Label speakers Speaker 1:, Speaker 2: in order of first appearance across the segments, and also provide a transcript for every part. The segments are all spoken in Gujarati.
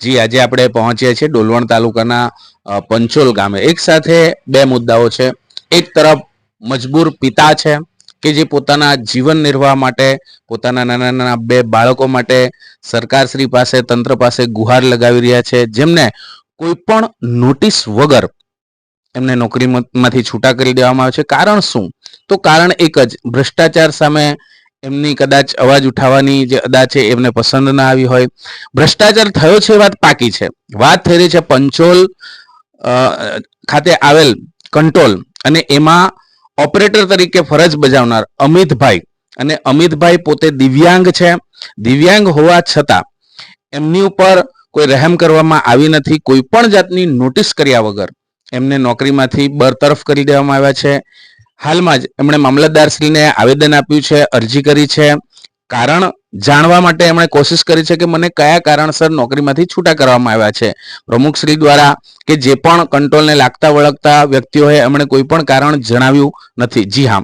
Speaker 1: જી, આજે આપણે પહોંચ્યા છીએ ડોલવણ તાલુકાના પંચોલ ગામે. એક સાથે બે મુદ્દાઓ છે. એક તરફ મજબૂર પિતા છે કે જે પોતાના જીવન નિર્વાહ માટે, પોતાના નાના નાના બે બાળકો માટે સરકારશ્રી પાસે, તંત્ર પાસે ગુહાર લગાવી રહ્યા છે. જેમને કોઈ પણ નોટિસ વગર એમને નોકરીમાંથી છૂટા કરી દેવામાં આવે છે. કારણ શું? તો કારણ એક જ, ભ્રષ્ટાચાર સામે એમની કદાચ અવાજ ઉઠાવવાની જે અદા છે, એમને પસંદ ના આવી હોય. ભ્રષ્ટાચાર થયો છે વાત પાકી છે. વાત થઈ રહી છે પંચોલ ખાતે આવેલ કંટ્રોલ અને એમાં ઓપરેટર તરીકે ફરજ બજાવનાર અમિતભાઈ અને અમિતભાઈ પોતે દિવ્યાંગ છે. દિવ્યાંગ હોવા છતાં એમની ઉપર કોઈ રહેમ કરવામાં આવી નથી. કોઈ પણ જાતની નોટિસ કર્યા વગર એમને નોકરીમાંથી બરતરફ કરી દેવામાં આવ્યા છે. હાલમાં જ એમણે મામલતદારશ્રીને આવેદન આપ્યું છે, અરજી કરી છે. કારણ જાણવા માટે એમણે કોશિશ કરી છે કે મને કયા કારણસર નોકરીમાંથી છૂટા કરવામાં આવ્યા છે. પ્રમુખશ્રી દ્વારા કે જે પણ કંટ્રોલને લાગતા વળગતા વ્યક્તિઓએ એમણે કોઈ પણ કારણ જણાવ્યું નથી. જી હા,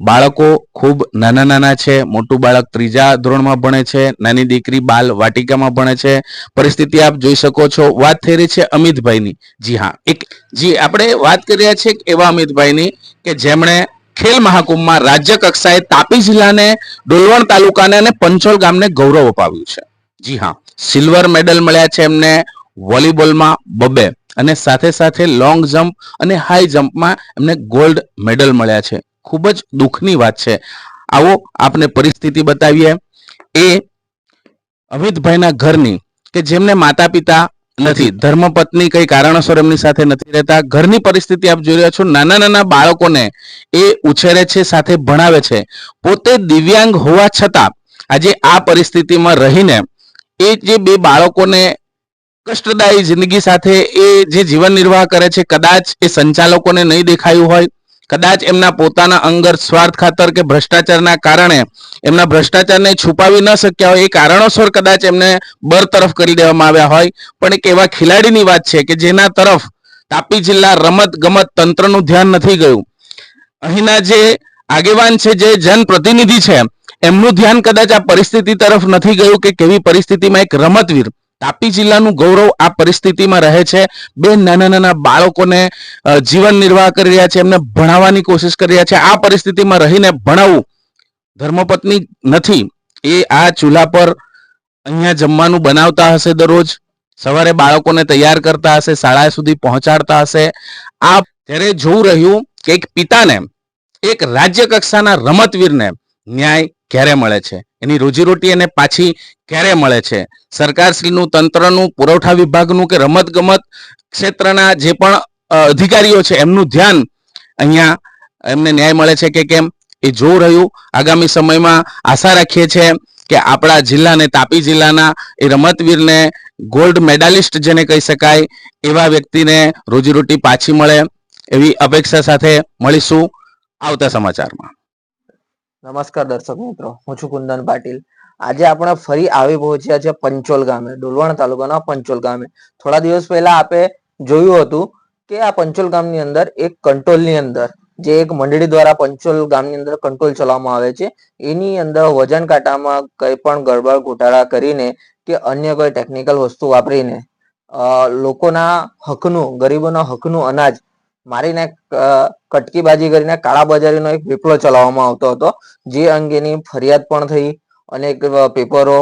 Speaker 1: બાળકો ખૂબ નાના નાના છે, મોટું બાળક ત્રીજા ધોરણમાં ભણે છે, નાની દીકરી બાલ વાટિકામાં ભણે છે. પરિસ્થિતિ આપ જોઈ શકો છો. વાત થઈ રહી છે અમિતભાઈની. જી હા, એક, જી, આપણે વાત કરી રહ્યા છીએ એવા અમિતભાઈની કે જેમણે ખેલ મહાકુંભમાં રાજ્ય કક્ષાએ તાપી જિલ્લાને, ડોલવણ તાલુકાને અને પંચોલ ગામને ગૌરવ અપાવ્યું છે. જી હા, સિલ્વર મેડલ મળ્યા છે એમને વોલીબોલમાં બબે અને સાથે સાથે લોંગ જમ્પ અને હાઈ જમ્પમાં એમને ગોલ્ડ મેડલ મળ્યા છે. ખૂબ જ દુઃખની વાત છે. આવો આપને પરિસ્થિતિ બતાવીએ. એ અમિતભાઈના ઘરની કે જેમને માતા પિતા નથી. ધર્મપત્ની કઈ કારણોસર એમની સાથે નથી રહેતા. ઘરની પરિસ્થિતિ આપ જોઈ રહ્યા છો. નાના નાના બાળકોને એ ઉછેરે છે, સાથે ભણાવે છે. પોતે દિવ્યાંગ હોવા છતાં આજે આ પરિસ્થિતિમાં રહીને એ જે બે બાળકોને કષ્ટદાયી જિંદગી સાથે એ જે જીવન નિર્વાહ કરે છે, કદાચ એ સંચાલકોને નહીં દેખાયું હોય કદાચ એમના પોતાના અંગત સ્વાર્થ ખાતર કે ભ્રષ્ટાચારના કારણે એમના ભ્રષ્ટાચારને છુપાવી ન શક્યા હોય એ કારણોસર કદાચ એમને બરતરફ કરી દેવામાં આવ્યા હોય. પણ એક એવા ખેલાડીની વાત છે કે જેના તરફ તાપી જિલ્લા રમત ગમત તંત્રનું ધ્યાન નથી ગયું. અહીંના જે આગેવાન છે, જે જનપ્રતિનિધિ છે, એમનું ધ્યાન કદાચ આ પરિસ્થિતિ તરફ નથી ગયું કે કેવી પરિસ્થિતિમાં એક રમતવીર તાપી જિલ્લાનું ગૌરવ આ પરિસ્થિતિમાં રહે છે. બે નાના નાના બાળકોને જીવન નિર્વાહ કરી રહ્યા છે, એમને ભણાવવાની કોશિશ કરી રહ્યા છે. આ પરિસ્થિતિમાં રહીને ભણાવવું ધર્મપત્ની નથી. એ આ ચૂલા પર અહીંયા જમવાનું બનાવતા હશે દરરોજ. સવારે બાળકોને તૈયાર કરતા હશે, શાળા સુધી પહોંચાડતા હશે. આ ત્યારે જોવું રહ્યું કે એક પિતાને, એક રાજ્ય કક્ષાના રમતવીરને ન્યાય ક્યારે મળે છે? એની રોજીરોટી એને પાછી ક્યારે મળે છે? સરકારશ્રીનું તંત્રનું, પુરવઠા વિભાગનું કે રમત ગમત ક્ષેત્રના જે પણ અધિકારીઓ છે, એમનું ધ્યાન અહીંયા એમને ન્યાય મળે છે કે કેમ? એ જોવું રહ્યું. આગામી સમયમાં આશા રાખીએ છીએ કે આપણા જિલ્લાને, તાપી જિલ્લાના એ રમતવીરને ગોલ્ડ મેડાલિસ્ટ જેને કહી શકાય, એવા વ્યક્તિને રોજીરોટી પાછી મળે એવી અપેક્ષા સાથે મળીશું આવતા સમાચારમાં.
Speaker 2: નમસ્કાર દર્શક મિત્રો, હું છું કુંદન પાટીલ. આજે આપણે ફરી આવી પહોંચ્યા છે પંચોલ ગામે, ડોલવણ તાલુકાના પંચોલ ગામે. થોડા દિવસ પહેલા આપે જોયું હતું કે આ પંચોલ ગામની અંદર એક કંટ્રોલની અંદર, જે એક મંડળી દ્વારા પંચોલ ગામની અંદર કંટ્રોલ ચલાવવામાં આવે છે, એની અંદર વજન કાંટામાં કંઈ પણ ગડબડ ઘોટાળા કરીને કે અન્ય કોઈ ટેકનિકલ વસ્તુ વાપરીને લોકોના હકનું, ગરીબોના હકનું અનાજ મારીને કટકીબાજી કરીને કાળાબજારીનો એક વિપ્લવ ચલાવવામાં આવતો હતો. જે અંગેની ફરિયાદ પણ થઈ. અનેક પેપરો,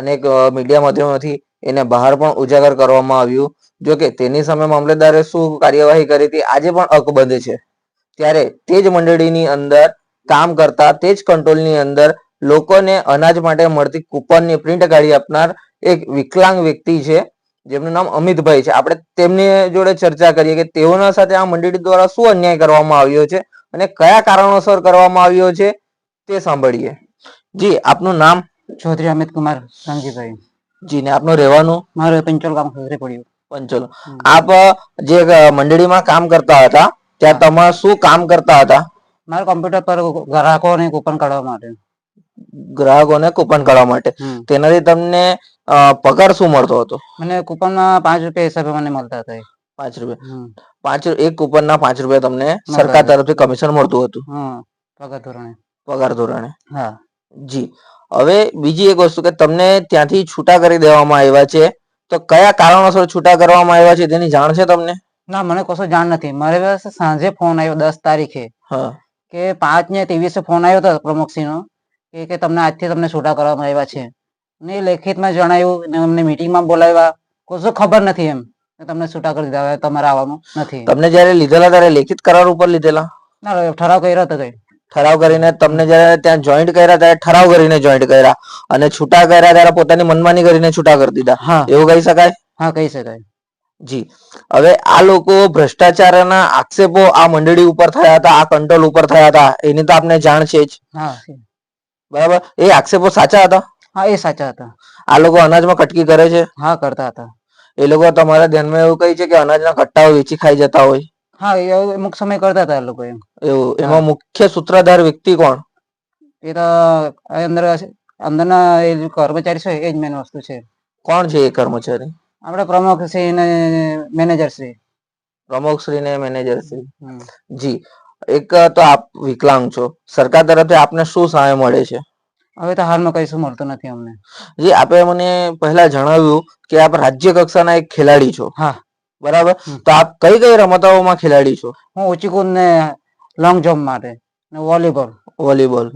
Speaker 2: અનેક મીડિયા માધ્યમોથી એને બહાર પણ ઉજાગર કરવામાં આવ્યું. જો કે તેની સામે મામલતદારે શું કાર્યવાહી કરી હતી, આજે પણ અકબંધ છે. ત્યારે તે જ મંડળીની અંદર કામ કરતા, તે જ કંટ્રોલની અંદર લોકોને અનાજ માટે મળતી કૂપનની પ્રિન્ટ કાઢી આપનાર એક વિકલાંગ વ્યક્તિ છે. જેમનું નામ અમિતભાઈ છે. આપણે તેમની જોડે ચર્ચા કરીએ કે તેઓના સાથે આ મંડળી દ્વારા શું અન્યાય કરવામાં આવ્યો છે અને કયા કારણોસર કરવામાં આવ્યો છે તે સાંભળીએ. જી આપનું નામ?
Speaker 3: ચૌધરી અમિત કુમાર સંજીભાઈ
Speaker 2: જી ને આપનું રહેવાનું?
Speaker 3: મારું પંચોલ ગામ ખસરે પડ્યું.
Speaker 2: પંચોલ. આપ જે મંડળીમાં કામ કરતા હતા ત્યાં તમે શું કામ કરતા હતા?
Speaker 3: મારે કોમ્પ્યુટર પર ગ્રાહકોને કૂપન કાઢવા માટે.
Speaker 2: ગ્રાહકોને કૂપન કાઢવા માટે. તેનાથી તમને પગાર શું મળતો હતો?
Speaker 3: મને કૂપનમાં પાંચ રૂપિયા હિસાબે મને મળતા હતા
Speaker 2: પાંચ રૂપિયા. પાંચ એક કૂપનના પાંચ રૂપિયા તમને સરકાર તરફથી કમિશન મળતું હતું.
Speaker 3: પગાર ધોરણે.
Speaker 2: પગાર ધોરણે.
Speaker 3: હા.
Speaker 2: જી. હવે બીજી એક વસ્તુ કે તમને ત્યાંથી છૂટા કરી દેવામાં આવ્યા છે. તો કયા કારણોસર છૂટા કરવામાં આવ્યા છે તેની જાણ છે તમને?
Speaker 3: ના મને કશો જાણ નથી. મારે પાસે સાંજે ફોન આવ્યો દસ તારીખે.
Speaker 2: હા.
Speaker 3: કે પાંચ ને ત્રેવીસે ફોન આવ્યો હતો પ્રમુખસિંહનો કે કે તમને આજથી તમને છૂટા કરવામાં આવ્યા છે. ને લેખિતમાં જણાવ્યું ને અમને મીટિંગમાં બોલાવ્યા. કશું ખબર નથી એમ. તમને છૂટા કરી દીધા હવે તમારે આવવાનું નથી.
Speaker 2: તમને જયારે લીધેલા ત્યારે લેખિત કરાર ઉપર લીધેલા?
Speaker 3: ના ઠરાવ કર્યો હતો કઈ
Speaker 2: ઠરાવ કરીને તમને જયારે ત્યાં જોઈન્ટ કર્યા ત્યારે ઠરાવ કરીને જોઈન્ટ કર્યા. અને છૂટા કર્યા ત્યારે પોતાની મનમાની કરીને છૂટા કરી દીધા.
Speaker 3: હા.
Speaker 2: એવું કહી શકાય?
Speaker 3: હા કહી શકાય.
Speaker 2: જી. હવે આ લોકો ભ્રષ્ટાચારના આક્ષેપો આ મંડળી ઉપર થયા હતા આ કંટ્રોલ ઉપર થયા હતા. એની તો આપને જાણ છે જ.
Speaker 3: હા
Speaker 2: બરાબર? એ આક્ષેપો સાચા હતા?
Speaker 3: હા એ સાચા હતા.
Speaker 2: આ લોકો અનાજમાં કટકી કરે છે?
Speaker 3: હા કરતા હતા.
Speaker 2: એ લોકો તમારા ધ્યાનમાં એવું કહે છે કે અનાજના કટ્ટાઓ વેચી ખાઈ જતા હોય.
Speaker 3: હા એ અમુક સમય કરતા હતા એ લોકો એમ.
Speaker 2: એવું? એમાં મુખ્ય સૂત્રધાર વ્યક્તિ કોણ?
Speaker 3: એ તો અંદર અંદરના એ કર્મચારી છે એ જ મેન વસ્તુ છે.
Speaker 2: કોણ છે એ કર્મચારી?
Speaker 3: આપણે પ્રમુખ શ્રી ને મેનેજર શ્રી
Speaker 2: પ્રમુખ શ્રી ને મેનેજર શ્રી. જી. એક તો આપ વિકલાંગ છો. સરકાર તરફથી આપને શું સહાય મળે છે?
Speaker 3: હવે તો હાલમાં કઈશું મળતું નથી અમને.
Speaker 2: જી આપે મને પહેલા જણાવ્યું કે આપ રાજ્ય કક્ષાના એક ખેલાડી છો.
Speaker 3: હા.
Speaker 2: બરાબર? તો આપ કઈ કઈ રમતોમાં ખેલાડી છો?
Speaker 3: હું ઊંચી કૂદ ને લોંગ જમ્પ માટે ને વોલીબોલ
Speaker 2: વોલીબોલ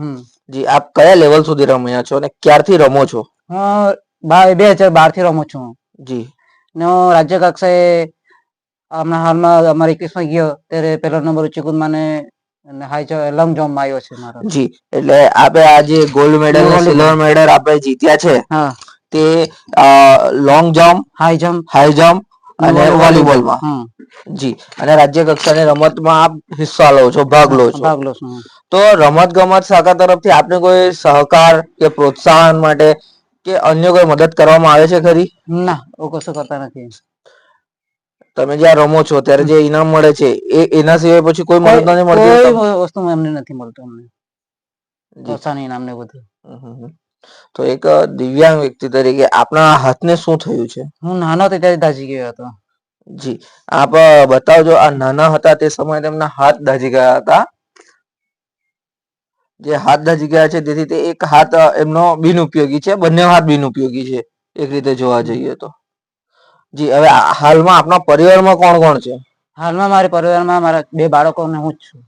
Speaker 2: જી આપ કયા લેવલ સુધી રમ્યા છો અને ક્યારથી રમો છો?
Speaker 3: હું બા- હજાર બારથી રમું છું.
Speaker 2: જી.
Speaker 3: ને હું રાજ્ય કક્ષાએ હમણાં હાલમાં અમારે એકવીસમાં ગયો ત્યારે પહેલો નંબર ઊંચી કૂદમાં ને અને હાઈ લોંગ જમ્પ આવ્યો છે મારો.
Speaker 2: જી એટલે આપે આ જે ગોલ્ડ મેડલ અને સિલ્વર મેડલ આપણે જીત્યા છે
Speaker 3: હા.
Speaker 2: તે long jump
Speaker 3: high jump
Speaker 2: high jump અને વોલીબોલમાં જી અને રાજ્ય કક્ષાની રમતમાં આપ હિસ્સો લો છો ભાગ લો છો.
Speaker 3: ભાગ લો છો
Speaker 2: તો રમત ગમત શાખા તરફથી આપને કોઈ સહકાર કે પ્રોત્સાહન માટે કે અન્ય કોઈ મદદ કરવામાં આવે છે ખરી?
Speaker 3: ના કશું કરતા નથી.
Speaker 2: તમે જ્યાં રમો છો ત્યારે જે ઇનામ મળે છે એ એના સિવાય પછી કોઈ મદદ નથી મળતી
Speaker 3: કોઈ વસ્તુ એમને નથી મળતું અમને. પ્રોત્સાહન ઇનામ ને બધું.
Speaker 2: તો એક દિવ્યાંગ વ્યક્તિ તરીકે આપના હાથને શું થયું છે?
Speaker 3: હું નાનો હતો ત્યારે દાજી ગયો હતો.
Speaker 2: જી. આપ બતાવજો આ નાના હતા તે સમયે તેમના હાથ દાજી ગયા હતા? જે હાથ દાજી ગયા છે તેથી તે એક હાથ એમનો એમનો બિનઉપયોગી છે બંને હાથ બિનઉપયોગી છે એક રીતે જોવા જઈએ તો. જી હવે હાલમાં આપના પરિવારમાં કોણ કોણ છે?
Speaker 3: હાલમાં મારા પરિવારમાં મારા બે બાળકો ને હું જ છું.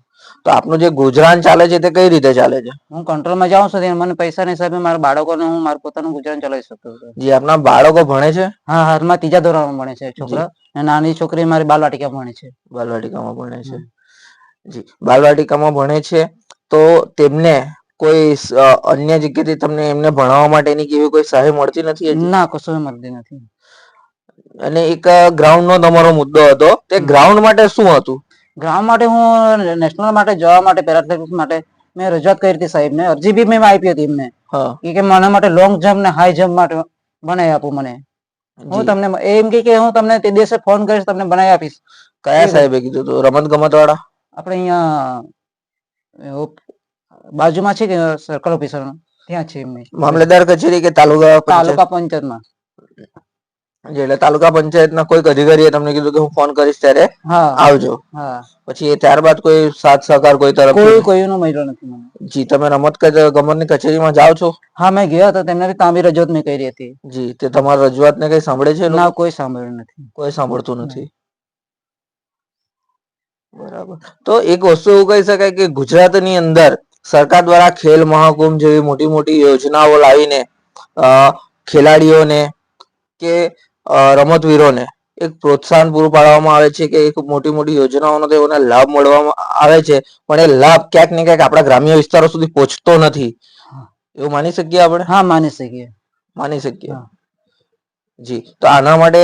Speaker 2: તો આપનું જે ગુજરાન ચાલે છે તે કઈ રીતે ચાલે છે?
Speaker 3: હું કંટ્રોલમાં જાઉં છું મને પૈસાના હિસાબે મારા બાળકોને હું મારું પોતાનું ગુજરાન ચલાવી શકું છું.
Speaker 2: જી આપના બાળકો ભણે છે?
Speaker 3: હા હાલમાં ત્રીજા ધોરણમાં ભણે છે છોકરા અને નાની છોકરી મારી બાલવાટિકા ભણે છે.
Speaker 2: બાલવાટિકામાં ભણે છે. જી બાલવાટિકામાં ભણે છે તો તેમને કોઈ અન્ય જગ્યાએથી તમને એમને ભણાવવા માટેની કેવી કોઈ સહાય મળતી નથી
Speaker 3: ના કોઈ સહાય મળતી નથી.
Speaker 2: અને એક ગ્રાઉન્ડ નો તમારો મુદ્દો હતો. તે ગ્રાઉન્ડ માટે શું હતું?
Speaker 3: ગ્રાઉન્ડ માટે હું નેશનલ માટે જવા માટે પેરાથ્લેટિક્સ માટે મેં રજૂઆત કરી હતી સાહેબને. અરજી બી મેં આપી હતી એમને. કે મને માટે લોંગ જમ્પ ને હાઈ જમ્પ માટે બનાવી આપો મને. હું તમને એમ કે કે હું તમને તે દિવસે ફોન કરીશ તમને બનાવી આપીશ.
Speaker 2: કયા સાહેબે કીધું હતું રમત ગમત વાળા
Speaker 3: આપણે અહીંયા બાજુમાં છે કે સર્કલ ઓફિસર ત્યાં છે
Speaker 2: મામલેદાર કચેરી કે તાલુકા
Speaker 3: તાલુકા પંચાયતમાં.
Speaker 2: એટલે તાલુકા પંચાયતના કોઈક અધિકારીએ તમને કીધું કે હું ફોન કરીશ ત્યારે આવજો. પછી એ ત્યારબાદ કોઈ સાથ સહકાર કોઈ
Speaker 3: કોઈ
Speaker 2: તરફ
Speaker 3: કોઈનો મળ્યો નથી મને.
Speaker 2: જી તમે રમત ગમતની કચેરીમાં જાઓ છો?
Speaker 3: હા મેં ગયો હતો તેમને તાંબી રજૂઆત મેં કરી હતી.
Speaker 2: જી તે તમારી રજૂઆતને કઈ સાંભળે છે
Speaker 3: ના કોઈ સાંભળ્યું નથી.
Speaker 2: કોઈ સાંભળતું નથી. બરાબર. તો એક વસ્તુ એવું કહી શકાય કે ગુજરાતની અંદર સરકાર દ્વારા ખેલ મહાકુંભ જેવી મોટી મોટી યોજનાઓ લાવીને ખેલાડીઓને કે રમતવીરોને એક પ્રોત્સાહન પૂરું પાડવામાં આવે છે કે એક મોટી મોટી યોજનાઓનો તેઓને લાભ મળવામાં આવે છે. પણ એ લાભ ક્યાંક ને ક્યાંક આપણા ગ્રામ્ય વિસ્તારો સુધી પહોંચતો નથી. એવું માની શકીએ આપણે?
Speaker 3: હા માની શકીએ.
Speaker 2: માની શકીએ. જી. તો આના માટે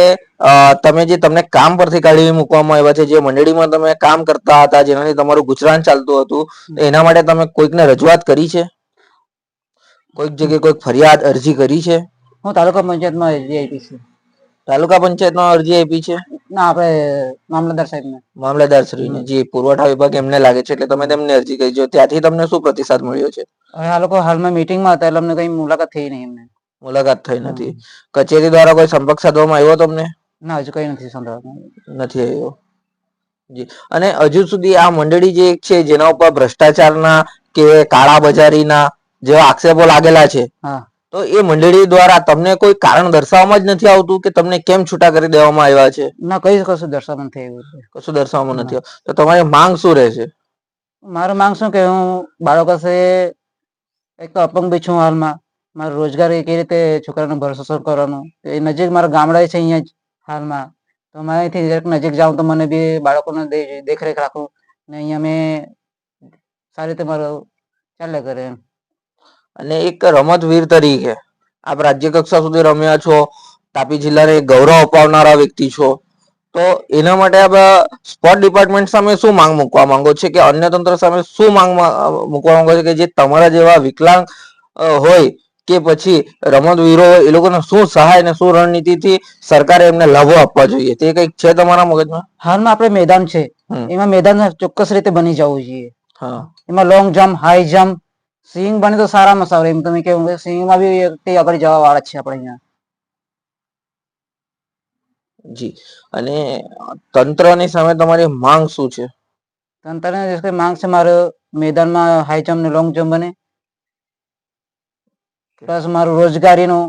Speaker 2: તમે જે તમને કામ પરથી કાઢી મૂકવામાં આવ્યા છે જે મંડળીમાં તમે કામ કરતા હતા જેનાથી તમારું ગુજરાન ચાલતું હતું એના માટે તમે કોઈકને રજૂઆત કરી છે? કોઈક જગ્યાએ કોઈક ફરિયાદ અરજી કરી છે?
Speaker 3: હું તાલુકા પંચાયતમાં અરજી આપી છે.
Speaker 2: તાલુકા પંચાયતમાં અરજી આપી છે?
Speaker 3: ના આપણે મામલતદાર સાહેબને.
Speaker 2: મામલેદાર શ્રીને જે પુરવઠા વિભાગ એમને લાગે છે એટલે તમે તેમને અરજી કરી છે. ત્યાંથી તમને શું પ્રતિસાદ મળ્યો છે?
Speaker 3: હવે આ લોકો હાલમાં મીટિંગમાં હતા એટલે અમને કઈ મુલાકાત થઈ નહીં એમને.
Speaker 2: મુલાકાત થઈ નથી. કચેરી દ્વારા કોઈ સંપર્ક સાધવામાં આવ્યો તમને?
Speaker 3: ના હજુ કઈ નથી સંભળાતું.
Speaker 2: નથી આવ્યો. જી. અને હજુ સુધી આ મંડળી જે એક છે જેના ઉપર ભ્રષ્ટાચારના કે કાળા બજારીના જેવા આક્ષેપો લાગેલા છે
Speaker 3: હા.
Speaker 2: તો એ મંડળી દ્વારા તમને કોઈ કારણ દર્શાવવામાં જ નથી આવતું કે તમને કેમ છૂટા કરી દેવામાં આવ્યા છે?
Speaker 3: ના કઈ કશું દર્શાવવાનું થયું છે.
Speaker 2: કશું દર્શાવવામાં નથી. તો તમારી માંગ શું રહેશે?
Speaker 3: મારું માંગ શું કે હું બાળકો પાસે એક તો અપંગ બી છું હાલમાં મારો રોજગાર કઈ રીતે છોકરાનું ભરસણ કરવાનું? એ નજીક મારા ગામડા છે અહીંયા જ હાલમાં તો મારે અહીંથી નજીક જાઉં તો મને બી બાળકોને દેખરેખ રાખું. ને અહીંયા મેં સારી રીતે મારું ચાલ્યા કરે એમ.
Speaker 2: અને એક રમતવીર તરીકે. આપ રાજ્ય કક્ષા સુધી રમ્યા છો તાપી જિલ્લાને ગૌરવ અપાવનારા વ્યક્તિ છો. તો એના માટે આપ સ્પોર્ટ ડિપાર્ટમેન્ટ સામે શું માંગ મૂકવા માંગો છો કે અન્ય તંત્ર સામે શું માંગ મૂકવા માંગો છો કે જે તમારા જેવા વિકલાંગ હોય કે પછી રમતવીરો એ લોકોને શું સહાય અને શું રણનીતિથી સરકારે એમને લાભો આપવા જોઈએ? તે કંઈક છે તમારા મગજમાં?
Speaker 3: હાલમાં આપણે મેદાન છે. એમાં મેદાન ચોક્કસ રીતે બની જવું જોઈએ.
Speaker 2: હા.
Speaker 3: એમાં long jump high jump swing બને તો સારામાં સારું. એમ તમે કેવું સ્વિંગમાં બી તે આગળ જવા વાળા છે આપણે અહીંયા.
Speaker 2: જી. અને તંત્રની સામે તમારી માંગ શું છે?
Speaker 3: તંત્રને જે માંગ છે મારે મેદાનમાં હાઈ જમ્પ ને લોંગ જમ્પ બને. પ્લસ મારું રોજગારીનું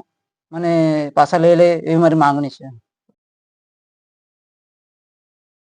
Speaker 3: મને પાછા લઈ લે એવી મારી માંગણી છે.